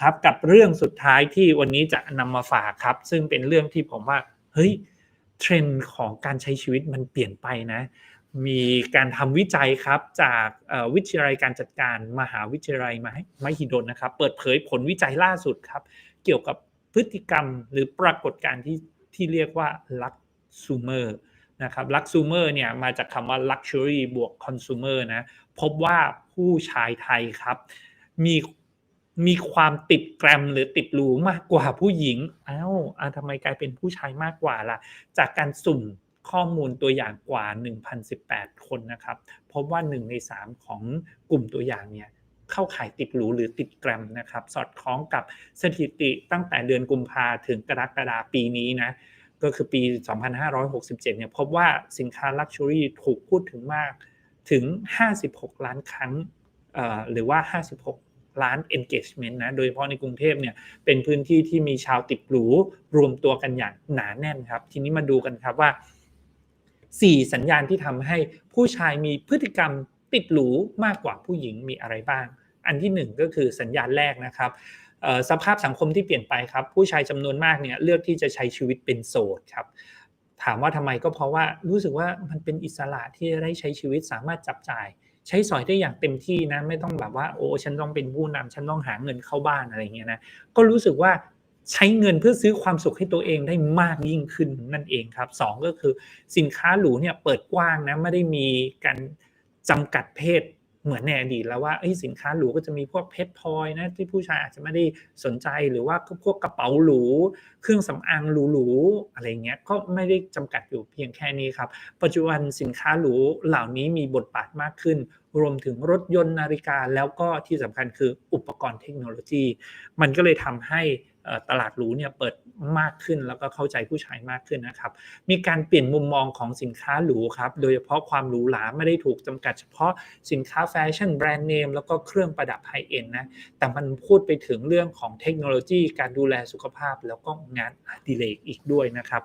ครับกับเรื่องสุดท้ายที่วันนี้จะนำมาฝากครับ ซึ่งเป็นเรื่องที่ผมว่าเฮ้ยเทรนด์ของการใช้ชีวิตมันเปลี่ยนไปนะ มีการทำวิจัยครับจากวิทยาลัยการจัดการมหาวิทยาลัยมหิดลนะครับ เปิดเผยผลวิจัยล่าสุดครับ เกี่ยวกับพฤติกรรมหรือปรากฏการณ์ที่ที่เรียกว่าลักซูเมอร์นะครับลักซูเมอร์เนี่ยมาจากคำว่า luxury บวก consumer นะพบว่าผู้ชายไทยครับ มี มีความติดแกรมหรือติดหรูมากกว่าผู้หญิงอ้าวทำไมกลายเป็นผู้ชายมากกว่าล่ะ จากการสุ่มข้อมูลตัวอย่างกว่า 1,018 คนนะครับ พบว่า 1 ใน 3 ของกลุ่มตัวอย่างเนี่ยเข้าข่ายติดหรูหรือติดแกรมนะครับ สอดคล้องกับสถิติตั้งแต่เดือนกุมภาถึงกรกฎาปีนี้นะก็คือปี 2567 เนี่ยพบว่าสินค้าลักชัวรี่ถูกพูดถึงมากถึง 56 ล้านครั้งหรือว่า 56 ล้าน engagement นะ โดยเฉพาะในกรุงเทพเนี่ย เป็นพื้นที่ที่มีชาวติดหรู รวมตัวกันอย่างหนาแน่นครับ ทีนี้มาดูกันครับว่า 4 สัญญาณที่ทำให้ผู้ชายมีพฤติกรรมติดหรูมากกว่าผู้หญิงมีอะไรบ้าง อันที่ 1 ก็คือสัญญาณแรกนะครับสภาพสังคมที่เปลี่ยนไปครับผู้ชายจำนวนมากเนี่ยเลือกที่จะใช้ชีวิตเป็นโสดครับถามว่าทำไมก็เพราะว่ารู้สึกว่ามันเป็นอิสระที่จะได้ใช้ชีวิตสามารถจับจ่าย ใช้สอยได้อย่างเต็มที่นะ ไม่ต้องแบบว่าโอ้ฉันต้องเป็นผู้นำฉันต้องหาเงินเข้าบ้านอะไรเงี้ยนะก็รู้สึกว่าใช้เงินเพื่อซื้อความสุขให้ตัวเองได้มากยิ่งขึ้นนั่นเองครับสองก็คือสินค้าหรูเนี่ยเปิดกว้างนะไม่ได้มีการจำกัดเพศ เหมือนในอดีตแล้วว่าสินค้าหรูก็จะมีพวกเพชรพลอยนะที่ผู้ชายอาจจะไม่ได้สนใจหรือว่าพวกกระเป๋าหรูเครื่องสำอางหรูๆอะไรเงี้ยก็ไม่ได้จำกัดอยู่เพียงแค่นี้ครับ ปัจจุบันสินค้าหรูเหล่านี้มีบทบาทมากขึ้น รวมถึงรถยนต์นาฬิกาแล้วก็ที่สำคัญคืออุปกรณ์เทคโนโลยี มันก็เลยทำให้ ตลาดหรูเนี่ยเปิดมากขึ้นแล้วก็เข้าใจผู้ใช้มากขึ้นนะครับ มีการเปลี่ยนมุมมองของสินค้าหรูครับ โดยเฉพาะความหรูหราไม่ได้ถูกจำกัดเฉพาะสินค้าแฟชั่นแบรนด์เนมแล้วก็เครื่องประดับไฮเอ็นนะ แต่มันพูดไปถึงเรื่องของเทคโนโลยี การดูแลสุขภาพแล้วก็งานอดิเรกอีกด้วยนะครับ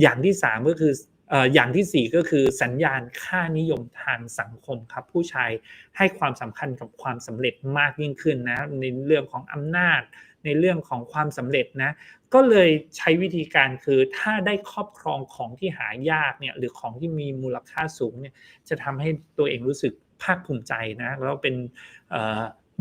อย่างที่ 3 ก็คือ อย่างที่ 4 ก็คือสัญญาณค่านิยมทางสังคมครับ ผู้ชายให้ความสำคัญกับความสำเร็จมากยิ่งขึ้นนะในเรื่องของอำนาจ ในเรื่องของความสำเร็จนะก็เลยใช้วิธีการคือถ้าได้ครอบครองของที่หายากเนี่ยหรือของที่มีมูลค่าสูงเนี่ยจะทำให้ตัวเองรู้สึกภาคภูมิใจนะแล้วเป็น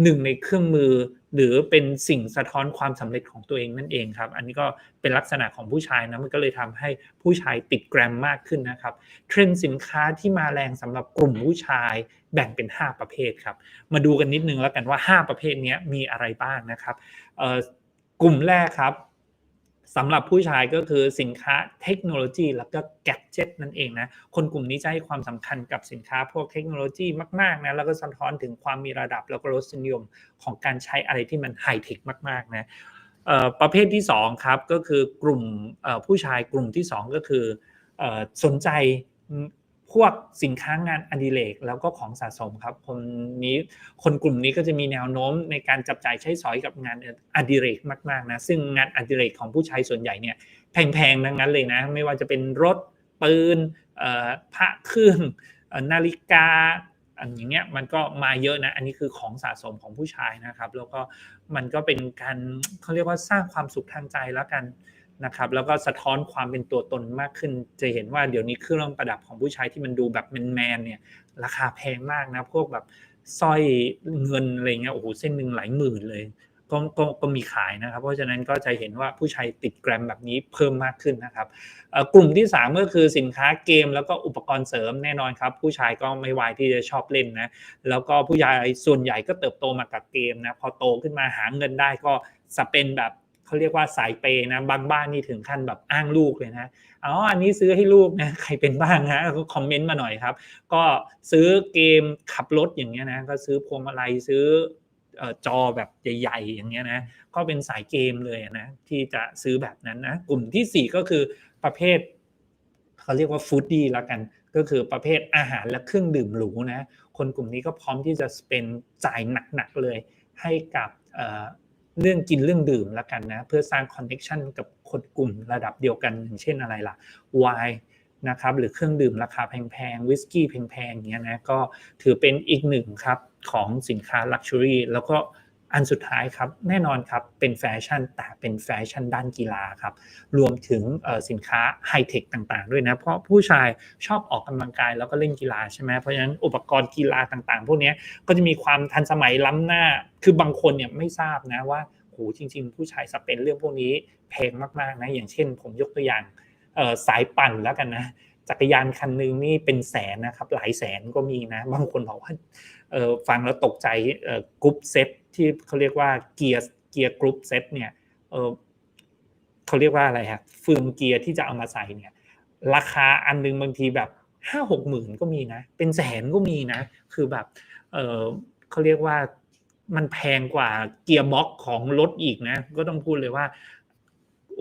หนึ่งในเครื่องมือ หรือเป็นสิ่งสะท้อนความสำเร็จของตัวเองนั่นเองครับ อันนี้ก็เป็นลักษณะของผู้ชายนะมันก็เลยทำให้ผู้ชายติดแกรมมากขึ้นนะครับเทรนด์สินค้าที่มาแรงสำหรับกลุ่มผู้ชายแบ่งเป็น 5 ประเภทครับ มาดูกันนิดนึงแล้วกันว่า 5 ประเภทนี้มีอะไรบ้างนะครับกลุ่มแรกครับ สำหรับผู้ชายก็คือสินค้าเทคโนโลยี แล้วก็แกจิตนั่นเองนะคนกลุ่มนี้จะให้ความสำคัญกับสินค้าพวกเทคโนโลยีมากๆนะแล้วก็สะท้อนถึงความมีระดับแล้วก็รสนิยมของการใช้อะไรที่มันไฮเทคมากๆนะประเภทที่2ครับก็คือกลุ่มผู้ชายกลุ่มที่ 2 ก็คือสนใจ พวกสินค้างานอดิเรกแล้วก็ของสะสมครับ คนนี้คนกลุ่มนี้ก็จะมีแนวโน้มในการจับจ่ายใช้สอยกับงานอดิเรกมากๆนะซึ่งงานอดิเรกของผู้ชายส่วนใหญ่เนี่ยแพงๆทั้งนั้นเลยนะ ไม่ว่าจะเป็นรถปืนพระเครื่องนาฬิกาอันอย่างเงี้ยมันก็มาเยอะนะ อันนี้คือของสะสมของผู้ชายนะครับ แล้วก็มันก็เป็นการเขาเรียกว่าสร้างความสุขทางใจแล้วกัน นะครับแล้วก็สะท้อนความเป็นตัวตนมากขึ้น จะเห็นว่าเดี๋ยวนี้เครื่องประดับของผู้ชายที่มันดูแบบแมนๆเนี่ยราคาแพงมากนะพวกแบบสร้อยเงินอะไรเงี้ยโอ้โหเส้นหนึ่งหลายหมื่นเลยก็ก็ก็มีขายนะครับ เพราะฉะนั้นก็จะเห็นว่าผู้ชายติดแกรมแบบนี้เพิ่มมากขึ้นนะครับกลุ่มที่ 3 ก็คือสินค้าเกม แล้วก็อุปกรณ์เสริมแน่นอนครับ ผู้ชายก็ไม่วายที่จะชอบเล่นนะแล้วก็ผู้ชายส่วนใหญ่ก็เติบโตมากับเกมนะพอโตขึ้นมาหาเงินได้ก็สเปนแบบ เขาเรียกว่าสายเปนะบางบ้านนี่ถึงขั้นแบบอ้างลูกเลยนะอ๋ออันนี้ซื้อให้ลูกนะใครเป็นบ้างนะก็คอมเมนต์มาหน่อยครับ ก็ซื้อเกมขับรถอย่างเงี้ยนะก็ซื้อพวงมาลัยซื้อจอแบบใหญ่ๆอย่างเงี้ยนะก็เป็นสายเกมเลยนะที่จะซื้อแบบนั้นนะกลุ่มที่ 4 ก็คือประเภทเขาเรียกว่าฟู้ดดี้แล้วกัน ก็คือประเภทอาหารและเครื่องดื่มหรูนะคนกลุ่มนี้ก็พร้อมที่จะเป็นจ่ายหนักๆเลยให้กับ เรื่องกินเรื่องดื่มแล้วกันนะ เพื่อสร้างคอนเน็ชันกับคนกลุ่มระดับเดียวกันอย่างเช่นอะไรล่ะไวน์นะครับหรือเครื่องดื่มราคาแพงๆวิสกี้แพงๆเงี้ยนะก็ถือเป็นอีกหนึ่งครับของสินค้าลักชัวรี่แล้วก็ อันสุดท้ายครับแน่นอนครับเป็นแฟชั่นแต่เป็นแฟชั่นด้านกีฬาครับรวมถึงสินค้าไฮเทคต่างๆ ด้วยนะ เพราะผู้ชายชอบออกกำลังกายแล้วก็เล่นกีฬาใช่ไหมเพราะฉะนั้นอุปกรณ์กีฬาต่างๆ พวกนี้ก็จะมีความทันสมัยล้ำหน้า คือบางคนเนี่ยไม่ทราบนะว่าโหจริง ๆ ผู้ชายสเปนเรื่องพวกนี้แพงมากๆนะอย่างเช่น ผมยกตัวอย่างสายปั่นแล้วกันนะ จักรยานคันหนึ่งนี่เป็นแสนนะครับ หลายแสนก็มีนะ บางคนบอกว่าฟังแล้วตกใจกรุ๊ปเซตที่เขาเรียกว่าเกียร์เกียร์กรุ๊ปเซตเนี่ยเขาเรียกว่าอะไรฮะเฟืองเกียร์ที่จะเอามาใส่เนี่ย ราคาอันหนึงบางทีแบบห้าหกหมื่นก็มีนะ เป็นแสนก็มีนะ คือแบบเออเขาเรียกว่ามันแพงกว่าเกียร์บ็อกของรถอีกนะ ก็ต้องพูดเลยว่า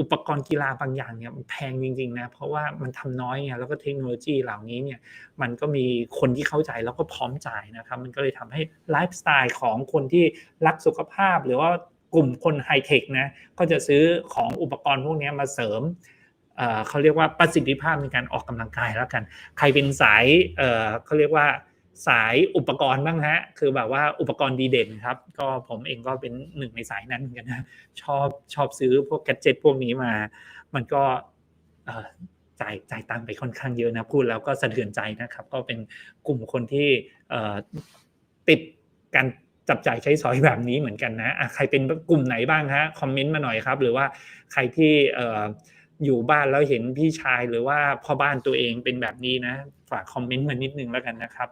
อุปกรณ์กีฬาบางอย่างเนี่ยมันแพงจริงๆนะเพราะว่ามันทำน้อยไงแล้วก็เทคโนโลยีเหล่านี้เนี่ยมันก็มีคนที่เข้าใจแล้วก็พร้อมจ่ายนะครับมันก็เลยทำให้ไลฟ์สไตล์ของคนที่รักสุขภาพ หรือว่ากลุ่มคนไฮเทคนะก็จะซื้อของอุปกรณ์พวกนี้มาเสริมเขาเรียกว่าประสิทธิภาพในการออกกำลังกายแล้วกัน ใครเป็นสายเขาเรียกว่า สายอุปกรณ์บ้างฮะ คือแบบว่าอุปกรณ์ดีเด่นครับ ก็ผมเองก็เป็นหนึ่งในสายนั้นเหมือนกันนะ ชอบชอบซื้อพวกแกดเจิตพวกนี้มา มันก็จ่ายจ่ายตังไปค่อนข้างเยอะนะ พูดแล้วก็สะเทือนใจนะครับ ก็เป็นกลุ่มคนที่ติดการจับจ่ายใช้สอยแบบนี้เหมือนกันนะะใครเป็นกลุ่มไหนบ้างฮะ คอมเมนต์มาหน่อยครับ หรือว่าใครที่อยู่บ้านแล้วเห็นพี่ชายหรือว่าพ่อบ้านตัวเองเป็นแบบนี้นะ ฝากคอมเมนต์มานิดนึงแล้วกันนะครับ